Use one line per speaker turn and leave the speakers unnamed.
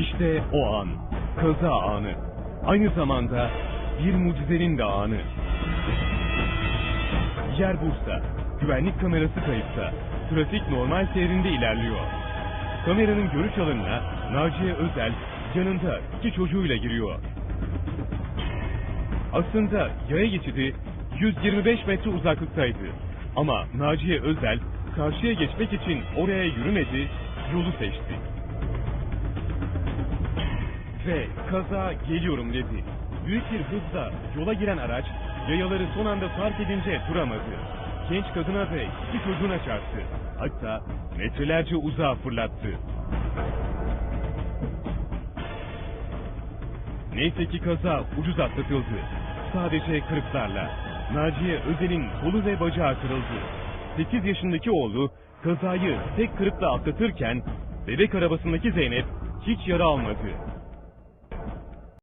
İşte o an. Kaza anı. Aynı zamanda bir mucizenin de anı. Yer Bursa. Güvenlik kamerası kayıtta. Trafik normal seyrinde ilerliyor. Kameranın görüş alanına Naciye Özel yanında iki çocuğuyla giriyor. Aslında yaya geçidi 125 metre uzaklıktaydı. Ama Naciye Özel karşıya geçmek için oraya yürümedi, yolu seçti. Ve kaza geliyorum dedi. Büyük bir hızla yola giren araç yayaları son anda fark edince duramadı. Genç kadına ve iki çocuğuna çarptı. Hatta metrelerce uzağa fırlattı. Neyse ki kaza ucuz atlatıldı. Sadece kırıklarla. Naciye Özel'in kolu ve bacağı kırıldı. 8 yaşındaki oğlu kazayı tek kırıkla atlatırken bebek arabasındaki Zeynep hiç yara almadı.